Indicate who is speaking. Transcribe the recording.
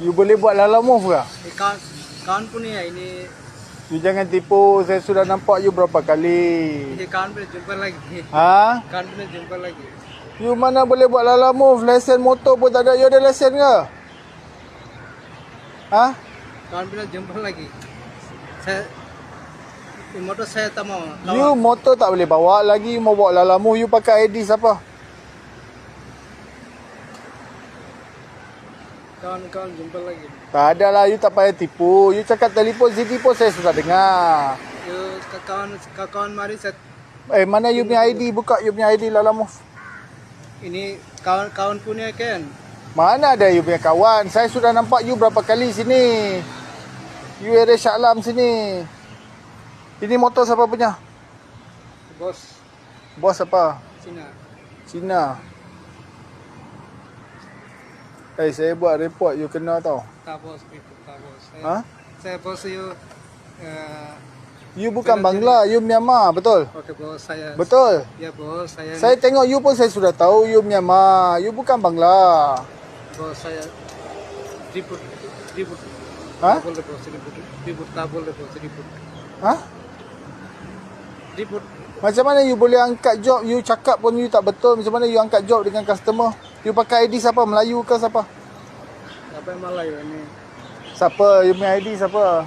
Speaker 1: You boleh buat lala move ke?
Speaker 2: Eh, kawan, kawan punya ini,
Speaker 1: You jangan tipu. Saya sudah nampak you berapa kali.
Speaker 2: ini kawan punya jumpa lagi.
Speaker 1: Ha?
Speaker 2: Kawan punya jumpa lagi.
Speaker 1: You mana boleh buat lala move? Lesen motor pun tak ada. You ada lesen ke? Ha?
Speaker 2: Kawan punya jumpa lagi. Saya, motor saya tak mau.
Speaker 1: You motor tak boleh bawa lagi. You mau bawa lala move. You pakai ID siapa?
Speaker 2: Kawan-kawan jumpa lagi.
Speaker 1: Tak ada lah. You tak payah tipu. You cakap telefon sini pun saya sudah dengar.
Speaker 2: You ka- kawan ka- kawan mari saya
Speaker 1: Eh, mana you punya ID? Buka you punya ID lala move.
Speaker 2: ini kawan-kawan punya kan.
Speaker 1: Mana ada you punya kawan? Saya sudah nampak you berapa kali sini. You ada Shah Alam sini. Ini motor siapa punya?
Speaker 2: Bos
Speaker 1: Bos apa?
Speaker 2: Cina.
Speaker 1: Cina. Eh, saya buat report you kena tau.
Speaker 2: Tak bos tak bos. Saya,
Speaker 1: Ha?
Speaker 2: saya bos you uh,
Speaker 1: You bukan Bangla, you Myanmar, betul?
Speaker 2: Oke bos saya.
Speaker 1: Betul.
Speaker 2: Ya bos saya.
Speaker 1: Saya tengok you pun saya sudah tahu you Myanmar. You bukan Bangla.
Speaker 2: bos saya ribut ribut.
Speaker 1: Ha?
Speaker 2: Bos ribut ribut tak boleh bos ribut
Speaker 1: Ha?
Speaker 2: ribut.
Speaker 1: Macam mana you boleh angkat job you cakap pun you tak betul. Macam mana you angkat job dengan customer? You pakai ID siapa? Melayu ke siapa?
Speaker 2: Apa yang Melayu ini?
Speaker 1: Siapa? You punya ID siapa?